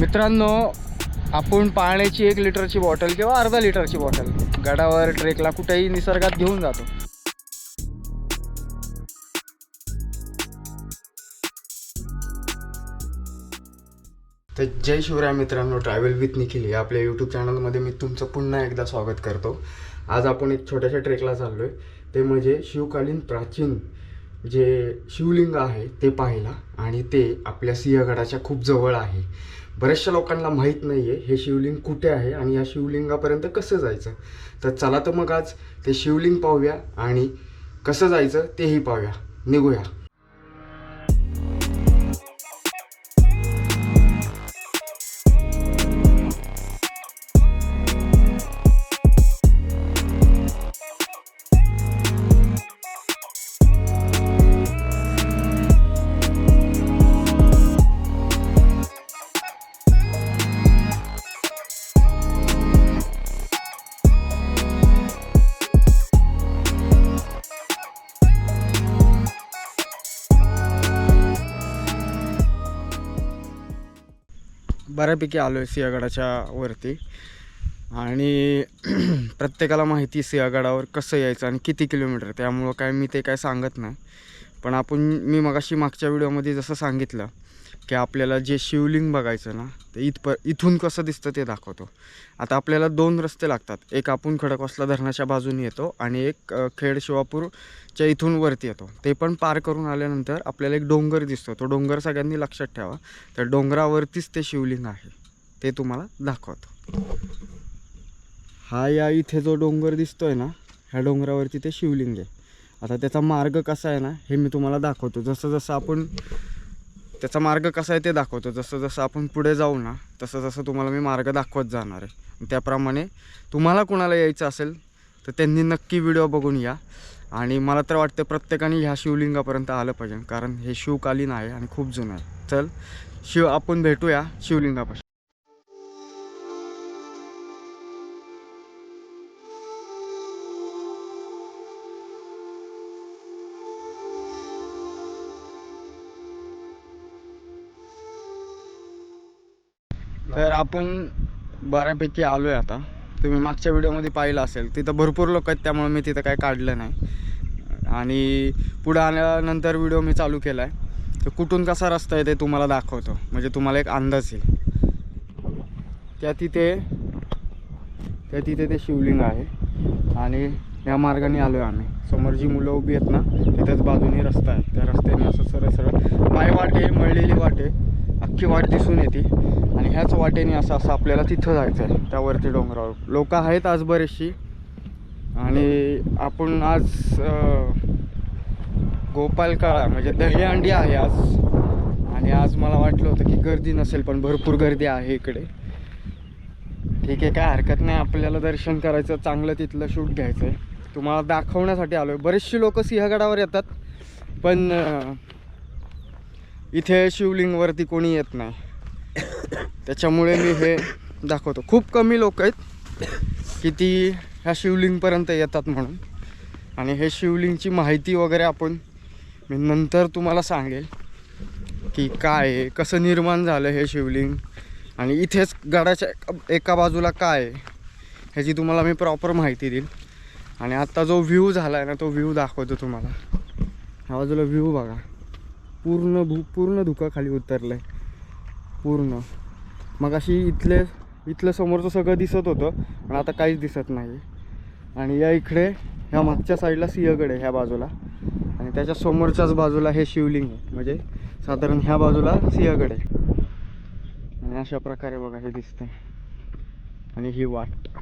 मित्रांनो आपण पाण्याची एक लिटरची बॉटल किंवा अर्धा लिटरची बॉटल गडावर ट्रेकला कुठेही निसर्गात घेऊन जातो. तर जय शिवराय मित्रांनो ट्रॅव्हल विथ निखिल या आपल्या यूट्यूब चॅनलमध्ये मी तुमचं पुन्हा एकदा स्वागत करतो. आज आपण एक छोट्याशा ट्रेकला चाललो आहे ते म्हणजे शिवकालीन प्राचीन जे शिवलिंग आहे ते पाहायला आणि ते आपल्या सिंहगडाच्या खूप जवळ आहे. बऱ्याचशा लोकांना माहीत नाही आहे हे शिवलिंग कुठे आहे आणि या शिवलिंगापर्यंत कसं जायचं. तर चला तर मग आज ते शिवलिंग पाहूया आणि कसं जायचं तेही पाहूया. निघूया. बऱ्यापैकी आलो आहे सिंहगडाच्या वरती. आणि प्रत्येकाला माहिती आहे सिंहगडावर कसं यायचं आणि किती किलोमीटर. त्यामुळं काय मी ते काय सांगत नाही. पण आपण मी मगाशी मागच्या व्हिडिओमध्ये जसं सांगितलं की आपल्याला जे शिवलिंग बघायचं ना ते इथपर इथून कसं दिसतं ते दाखवतो. आता आपल्याला दोन रस्ते लागतात. एक आपण खडकवासला धरणाच्या बाजूने येतो आणि एक खेड शिवापूरच्या इथून वरती येतो. ते पण पार करून आल्यानंतर आपल्याला एक डोंगर दिसतो. तो डोंगर सगळ्यांनी लक्षात ठेवा. तर डोंगरावरतीच ते शिवलिंग आहे. ते तुम्हाला दाखवतो. हा या इथे जो डोंगर दिसतोय ना ह्या डोंगरावरती ते शिवलिंग आहे. आता त्याचा मार्ग कसा आहे ना हे मी तुम्हाला दाखवतो. जसं जसं आपण त्याचा मार्ग कसा आहे ते दाखवतो. जसं जसं आपण पुढे जाऊ ना तसं जसं तुम्हाला मी मार्ग दाखवत जाणार आहे. त्याप्रमाणे तुम्हाला कुणाला यायचं असेल तर त्यांनी नक्की व्हिडिओ बघून या. आणि मला तर वाटतं प्रत्येकाने ह्या शिवलिंगापर्यंत आलं पाहिजे कारण हे शिवकालीन आहे आणि खूप जुनं आहे. चल शिव आपण भेटूया शिवलिंगापासून आपण बऱ्यापैकी आलो आहे आता. तुम्ही मागच्या व्हिडिओमध्ये पाहिलं असेल. तिथं भरपूर लोक आहेत त्यामुळे मी तिथं काय काढलं नाही. आणि पुढं आल्यानंतर व्हिडिओ मी चालू केला आहे तर कुठून कसा रस्ता आहे ते तुम्हाला दाखवतो. म्हणजे तुम्हाला एक अंदाज येईल. त्या तिथे त्या तिथे ते शिवलिंग आहे. आणि या मार्गाने आलो आहे आम्ही. समोर जी मुलं उभी आहेत ना तिथेच बाजूने रस्ता आहे. त्या रस्त्याने असं सरळ सरळ पाय वाटे मळलेली वाटे अख्खी वाट दिसून येते. आणि ह्याच वाटेने असं असं आपल्याला तिथं जायचं आहे त्यावरती डोंगरावर. लोक आहेत आज बरेचशी. आणि आपण आज गोपाल गोपालकाळा म्हणजे दहीहंडी आहे आज. आणि आज मला वाटलं होतं की गर्दी नसेल पण भरपूर गर्दी आहे इकडे. ठीक आहे काय हरकत नाही. आपल्याला दर्शन करायचं चांगलं तिथलं शूट घ्यायचं आहे तुम्हाला दाखवण्यासाठी आलो आहे बरेचशी लोक सिंहगडावर येतात पण इथे शिवलिंगवरती कोणी येत नाही. त्याच्यामुळे मी हे दाखवतो. खूप कमी लोक आहेत की ती ह्या शिवलिंगपर्यंत येतात म्हणून. आणि हे शिवलिंगची माहिती वगैरे आपण मी नंतर तुम्हाला सांगेल की काय आहे कसं निर्माण झालं हे शिवलिंग आणि इथेच गडाच्या एका- बाजूला काय आहे ह्याची तुम्हाला मी प्रॉपर माहिती देईल आणि आत्ता जो व्ह्यू झाला आहे ना तो व्ह्यू दाखवतो तुम्हाला. ह्या बाजूला व्ह्यू बघा. पूर्ण भू पूर्ण धुकं खाली उतरलं आहे पूर्ण. मग अशी इथले इथलं समोरचं सगळं दिसत होतं पण आता काहीच दिसत नाही. आणि या इकडे ह्या मागच्या साईडला सिंहगड आहे ह्या बाजूला. आणि त्याच्या समोरच्याच बाजूला हे शिवलिंग आहे. म्हणजे साधारण ह्या बाजूला सिंहगड आहे. आणि अशा प्रकारे बघा हे दिसतंय. आणि ही वाट.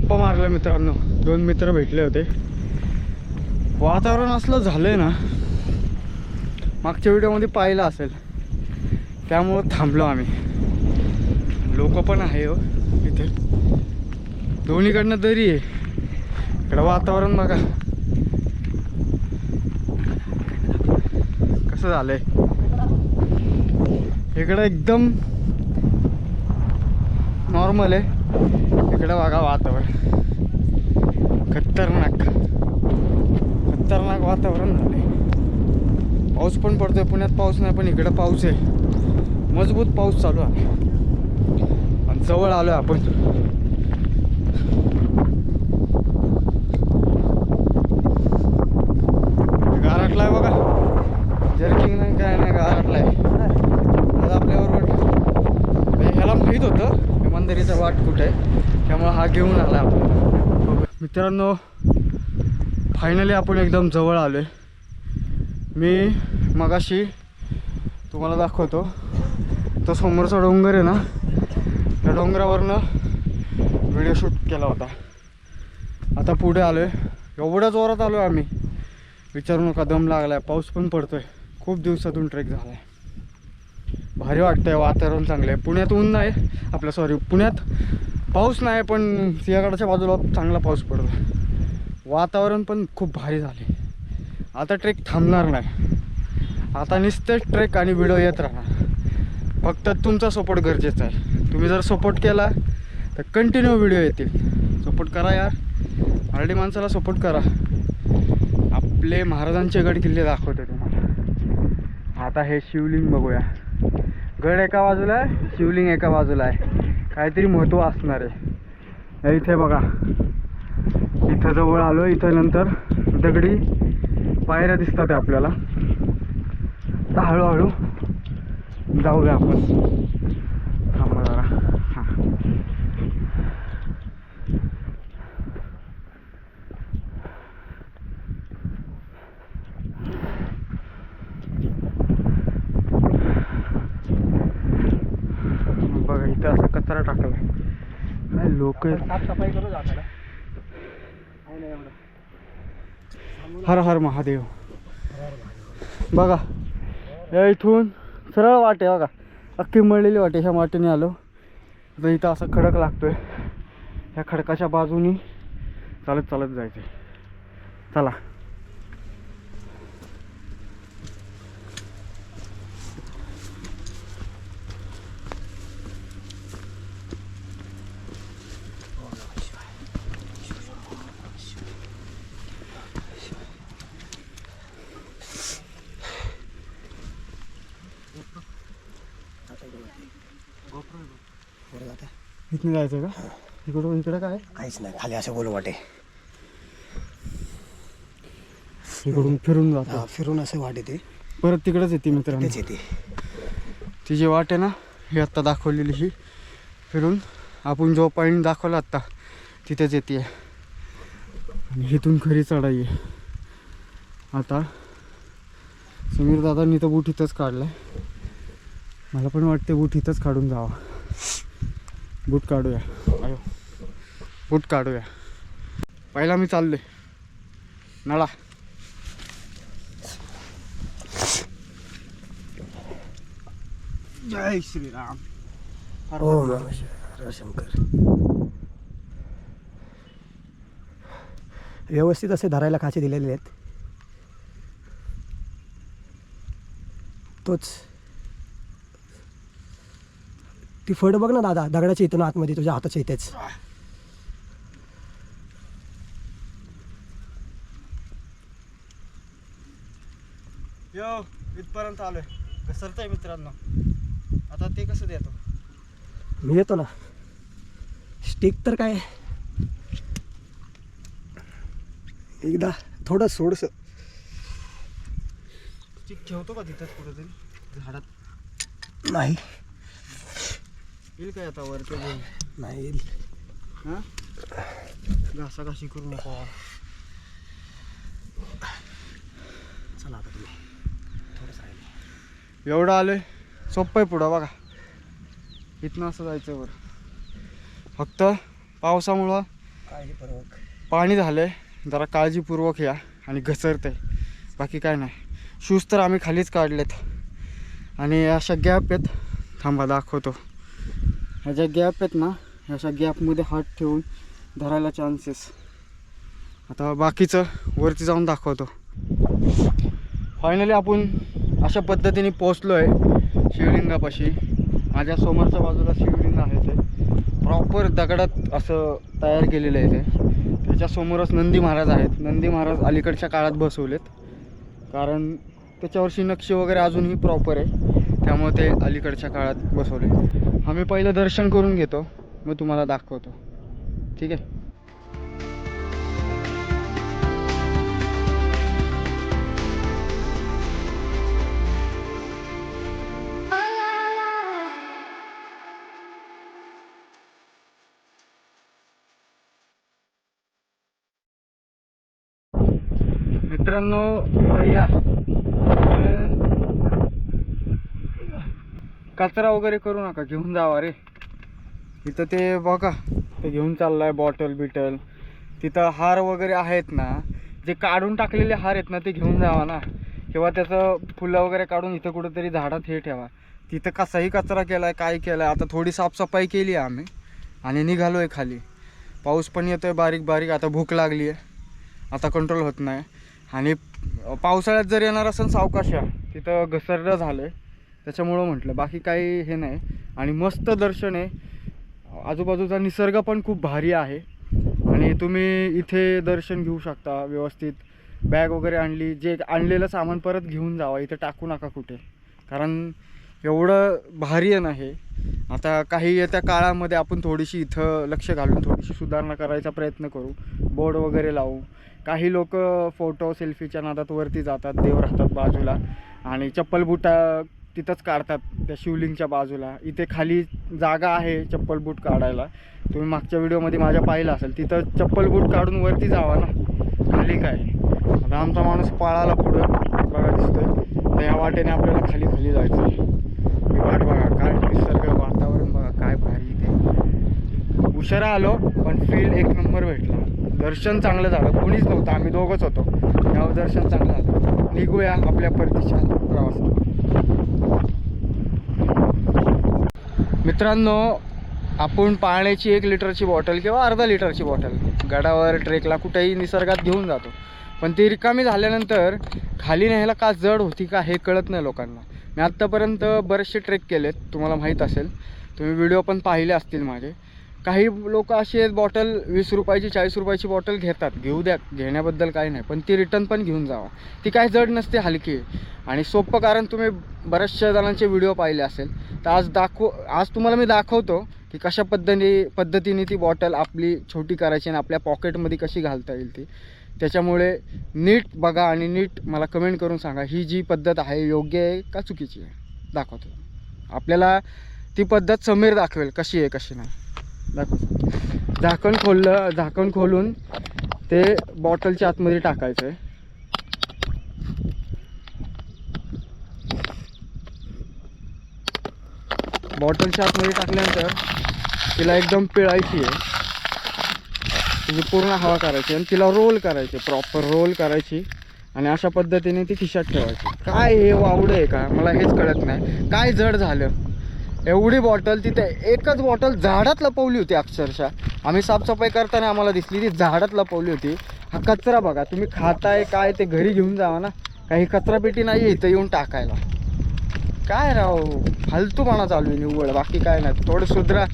गप्पा मारल्या मित्रांनो. दोन मित्र भेटले होते. वातावरण असलं झालंय ना मागच्या व्हिडिओमध्ये पाहिलं असेल. त्यामुळं थांबलो आम्ही. लोक पण आहे हो इथे. दोन्हीकडनं दरी आहे. इकडं वातावरण बघा. कसं झालंय? इकडं एकदम नॉर्मल आहे. इकडं बघा वातावरण. खतरनाक. खतरनाक वातावरण झालंय. पाऊस पण पडतोय. पुण्यात पाऊस नाही पण इकडं पाऊस आहे. मजबूत पाऊस चालू आहे. आणि जवळ आलोय आपण गारटलाय बघा जर्किंग नाही काय नाही गारटलाय आज आपल्याबरोबर हे ह्याला माहीत होतं इमानदारीचा वाट कुठे आहे त्यामुळे हा घेऊन आला आपण मित्रांनो फायनली आपण एकदम जवळ आलो आहे मी मगाशी तुम्हाला दाखवतो. तो समोरचा डोंगर आहे ना त्या डोंगरावरनं व्हिडिओ शूट केला होता. आता पुढे आलो आहे एवढ्या जोरात आलो आहे आम्ही. विचारू नका दम लागला आहे पाऊस पण पडतो आहे खूप दिवसातून ट्रेक झाला आहे भारी वाटतंय. वातावरण चांगलं आहे पुण्यात ऊन नाही. आपलं सॉरी पुण्यात पाऊस नाही पण सिंहगडाच्या बाजूला चांगला पाऊस पडतो वातावरण पण खूप भारी झाले. आता ट्रेक थांबणार नाही. आता नुसतेच ट्रेक आणि व्हिडिओ येत राहणार. फक्त तुमचा सपोर्ट गरजेचा आहे. तुम्ही जर सपोर्ट केला तर कंटिन्यू व्हिडिओ येतील. सपोर्ट करा यार. मराठी माणसाला सपोर्ट करा. आपले महाराजांचे गड किल्ले दाखवते तुम्हाला. आता हे शिवलिंग बघूया. गड एका बाजूला आहे शिवलिंग एका बाजूला आहे. काहीतरी महत्त्व असणार आहे. इथे बघा. इथं जवळ आलो इथं नंतर दगडी पायऱ्या दिसतात आपल्याला. तर हळूहळू जाऊया आपण थांबा जरा हां बघा इथं असा कचरा टाकला. काय लोक साफसफाई करू जाता हर हर महादेव. बघा या इथून सरळ वाटे बघा. अख्खी मळलेली वाटे ह्या वाटेने आलो. आता इथं असा खडक लागतोय. ह्या खडकाच्या बाजूनी चालत चालत जायचे चला. इथून जायचं का? इकडून इकडं काय? काहीच नाही खाली असं बोल वाटे इकडून फिरून जातो. फिरून असं वाटे ते परत तिकडेच येते मित्रांनो. तेच येते. ती जी वाट आहे ना ही आत्ता दाखवलेली ही. फिरून आपण जो पॉईंट दाखवला आत्ता तिथेच येते. आणि इथून खरी चढाई आहे. आता समीर दादांनी तर बूट इथंच काढलाय. मला पण वाटते बूट इथंच काढून जावा. बूट काढूया. आयो. बूट काढूया. पहिला मी चाललोय. नळा. जय श्रीराम. हो शंकर. व्यवस्थित असे धरायला खाचे दिलेले आहेत. तोच. ती फड बघ ना दादा दगडाच्या इथून आतमध्ये तुझ्या हाताच्या इथेच. यो इथपर्यंत आलोय. घसरतंय मित्रांनो. आता ते कसं देतो? मी येतो ना. स्टिक तर काय? एकदा थोडं सोडस. ठेवतो का तिथंच कुठेतरी झाडात. नाही. येईल काय आता वरती घेऊन नाही येईल. हां? घासा घाशी करू नको. चला आता तुम्ही. थोडंसं राहिले. एवढं आलोय सोपं आहे पुढं बघा. इथनं असं जायचं वर. फक्त पावसामुळं काळजीपूर्वक पाणी झालंय जरा काळजीपूर्वक या आणि घसरतंय. बाकी काय नाही. शूज तर आम्ही खालीच काढलेत. आणि अशा गॅप आहेत. थांबा दाखवतो. ह्या ज्या गॅप आहेत ना अशा गॅपमध्ये हात ठेवून धरायला चान्सेस आता बाकीचं वरती जाऊन दाखवतो. फायनली आपण अशा पद्धतीने पोचलो आहे शिवलिंगापाशी. माझ्या समोरच्या बाजूला शिवलिंग आहे ते. प्रॉपर दगडात असं तयार केलेलं आहे ते. त्याच्यासमोरच नंदी महाराज आहेत. नंदी महाराज अलीकडच्या काळात बसवलेत. कारण त्याच्यावरची नक्षी वगैरे अजूनही प्रॉपर आहे. त्यामुळे ते अलीकडच्या काळात बसवले आम्ही पहिलं दर्शन करून घेतो. मग तुम्हाला दाखवतो. ठीक आहे? मित्रांनो या. कचरा वगैरे करू नका घेऊन जावा रे. इथं ते बघा ते घेऊन चाललाय बॉटल बिटल तिथं हार वगैरे आहेत ना जे काढून टाकलेले हार आहेत ना ते घेऊन जावा ना. किंवा त्याचं फुलं वगैरे काढून इथं कुठंतरी झाडात हे ठेवा. तिथं कसाही कचरा केलाय काय केलाय आता थोडी साफसफाई केली आहे आम्ही आणि निघालोय खाली. पाऊस पण येतोय बारीक बारीक आता भूक लागली आहे आता कंट्रोल होत नाही. आणि पावसाळ्यात जर येणार असेल सावकाशा तिथं घसरडं झालं आहे त्याच्यामुळं म्हटलं बाकी काही हे नाही. आणि मस्त दर्शन आहे. आजूबाजूचा निसर्ग पण खूप भारी आहे. आणि तुम्ही इथे दर्शन घेऊ शकता व्यवस्थित. बॅग वगैरे आणली जे आणलेलं सामान परत घेऊन जावा इथं टाकू नका कुठे. कारण एवढं भारी आहे ना हे. आता काही येत्या काळामध्ये आपण थोडीशी इथं लक्ष घालून थोडीशी सुधारणा करायचा प्रयत्न करू. बोर्ड वगैरे लावू. काही लोक फोटो सेल्फीच्या नादात वरती जातात देव राहतात बाजूला. आणि चप्पल बुटा तिथंच काढतात त्या शिवलिंगच्या बाजूला. इथे खाली जागा आहे चप्पल बूट काढायला. तुम्ही मागच्या व्हिडिओमध्ये माझ्या पाहिलं असेल तिथं चप्पल बूट काढून वरती जावा ना. खाली काय? आता आमचा माणूस पळाला पुढं बघा दिसतोय. तर या वाटेने आपल्याला खाली खाली जायचं आहे. ही वाट बघा काय निसर्ग वातावरण बघा काय भारी इथे. उशिरा आलो पण फील एक नंबर भेटला. दर्शन चांगलं झालं. कोणीच नव्हतं आम्ही दोघंच होतो. त्यावर दर्शन चांगलं झालं. निघूया आपल्या परतीच्या प्रवासात. मित्रांनो आपण पाण्याची एक लिटरची बॉटल किंवा अर्धा लिटरची बॉटल गडावर ट्रेकला कुठेही निसर्गात घेऊन जातो. पण ती रिकामी झाल्यानंतर खाली न्यायला का जड होती का हे कळत नाही लोकांना. मी आत्तापर्यंत बरेचसे ट्रेक केलेत तुम्हाला माहीत असेल. तुम्ही व्हिडिओ पण पाहिले असतील माझे. काही लोक असे बॉटल वीस रुपयाची चाळीस रुपयाची बॉटल घेतात. घेऊ द्या घेण्याबद्दल काही नाही. पण ती रिटर्न पण घेऊन जावा. ती काय जड नसते हलकी आहे. आणि सोपं कारण तुम्ही बऱ्याचशा जणांचे व्हिडिओ पाहिले असेल. तर आज दाखव आज तुम्हाला मी दाखवतो की कशा पद्धती पद्धतीने ती बॉटल आपली छोटी करायची आणि आपल्या पॉकेटमध्ये कशी घालता येईल ती. त्याच्यामुळे नीट बघा आणि नीट मला कमेंट करून सांगा ही जी पद्धत आहे योग्य आहे का चुकीची आहे? दाखवतो. आपल्याला ती पद्धत समीर दाखवेल कशी आहे कशी नाही. दाखवतो झाकण खोललं झाकण खोलून ते बॉटलच्या आतमध्ये टाकायचं आहे बॉटलच्या आतमध्ये टाकल्यानंतर तिला एकदम पिळायची आहे. तिची पूर्ण हवा करायची आणि तिला रोल करायची प्रॉपर रोल करायची आणि अशा पद्धतीने ती खिशात ठेवायची. काय हे वावडं आहे का? मला हेच कळत नाही. काय जड झालं? एवढी बॉटल तिथे एकच बॉटल झाडात लपवली होती अक्षरशः. आम्ही साफसफाई करताना आम्हाला दिसली ती झाडात लपवली होती. हा कचरा बघा तुम्ही खाताय काय ते घरी घेऊन जावा ना. काही कचरापेटी नाही आहे इथं येऊन टाकायला. काय राव फालतूपणा चालू आहे निव्वळ बाकी काय नाही. थोडं सुधरा.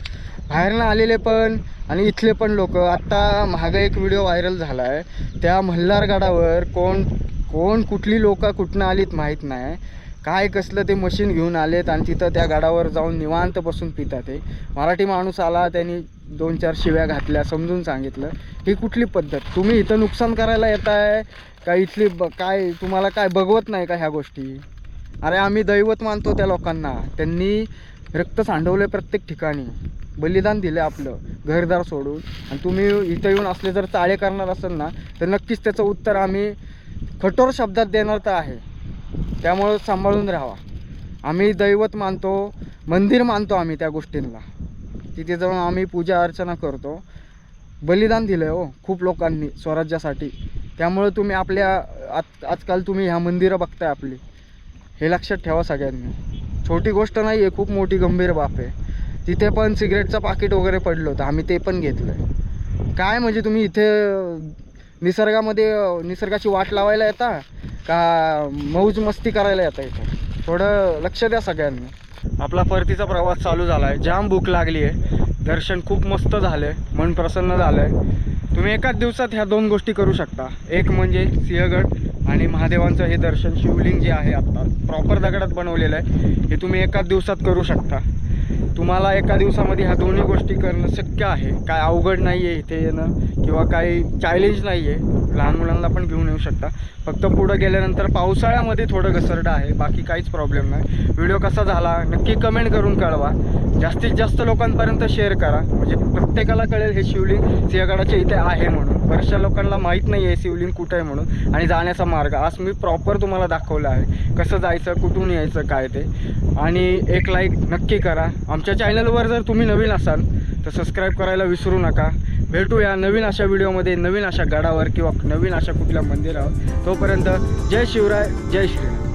बाहेरनं आलेले पण आणि इथले पण लोक. आत्ता मागं एक व्हिडिओ व्हायरल झाला आहे त्या मल्हारगडावर कोण कोण कुठली लोकं कुठनं आलीत माहीत नाही. काय कसलं ते मशीन घेऊन आलेत आणि तिथं त्या गाडावर जाऊन निवांत बसून पितात ते मराठी माणूस आला त्यांनी दोन चार शिव्या घातल्या समजून सांगितलं. ही कुठली पद्धत? तुम्ही इथं नुकसान करायला येत आहे का इथली ब काय तुम्हाला काय बघवत नाही का ह्या गोष्टी? अरे आम्ही दैवत मानतो त्या लोकांना. त्यांनी रक्त सांडवलं प्रत्येक ठिकाणी. बलिदान दिलं आपलं. घरदार सोडून. आणि तुम्ही इथं येऊन असले जर चाळे करणार असाल ना तर नक्कीच त्याचं उत्तर आम्ही कठोर शब्दात देणार तर आहे. त्यामुळं सांभाळून राहावा. आम्ही दैवत मानतो मंदिर मानतो आम्ही त्या गोष्टींना. तिथे जाऊन आम्ही पूजा अर्चना करतो. बलिदान दिलं आहे हो खूप लोकांनी स्वराज्यासाठी. त्यामुळं तुम्ही आपल्या आज आजकाल तुम्ही ह्या मंदिरं बघताय आपली. हे लक्षात ठेवा सगळ्यांनी. छोटी गोष्ट नाही आहे खूप मोठी गंभीर बाप आहे. तिथे पण सिगरेटचं पाकिट वगैरे पडलं होतं आम्ही ते पण घेतलं आहे काय म्हणजे तुम्ही इथे निसर्गामध्ये निसर्गाची वाट लावायला येता का मौज मस्ती करायला येता इथं? थोडं लक्ष द्या सगळ्यांनी. आपला परतीचा प्रवास चालू झाला आहे जाम भूक लागली आहे. दर्शन खूप मस्त झालं आहे मन प्रसन्न झालं आहे तुम्ही एकाच दिवसात ह्या दोन गोष्टी करू शकता. एक म्हणजे सिंहगड आणि महादेवांचं हे दर्शन शिवलिंग जे आहे आत्ता प्रॉपर दगडात बनवलेलं आहे हे तुम्ही एकाच दिवसात करू शकता. तुम्हाला एका दिवसामध्ये ह्या दोन्ही गोष्टी करणं शक्य आहे? काय अवघड नाही आहे इथे येणं? किंवा काही चॅलेंज नाही आहे लहान मुलांना पण घेऊन येऊ शकता. फक्त पुढं गेल्यानंतर पावसाळ्यामध्ये थोडं घसरडं आहे. बाकी काहीच प्रॉब्लेम नाही. व्हिडिओ कसा झाला? नक्की कमेंट करून कळवा. जास्तीत जास्त लोकांपर्यंत शेअर करा. म्हणजे प्रत्येकाला कळेल हे शिवलिंग सिंहगडाच्या इथे आहे म्हणून. बऱ्याचशा लोकांना माहीत नाही आहे शिवलिंग कुठं आहे म्हणून. आणि जाण्याचा मार्ग. आज मी प्रॉपर तुम्हाला दाखवला आहे. कसं जायचं कुठून यायचं काय ते. आणि एक लाईक नक्की करा. आमच्या चॅनलवर जर तुम्ही नवीन असाल तर सबस्क्राईब करायला विसरू नका. भेटूया नवीन अशा व्हिडिओमध्ये नवीन अशा गडावर किंवा नवीन अशा कुठल्या मंदिरावर. तोपर्यंत जय शिवराय जय श्रीराम.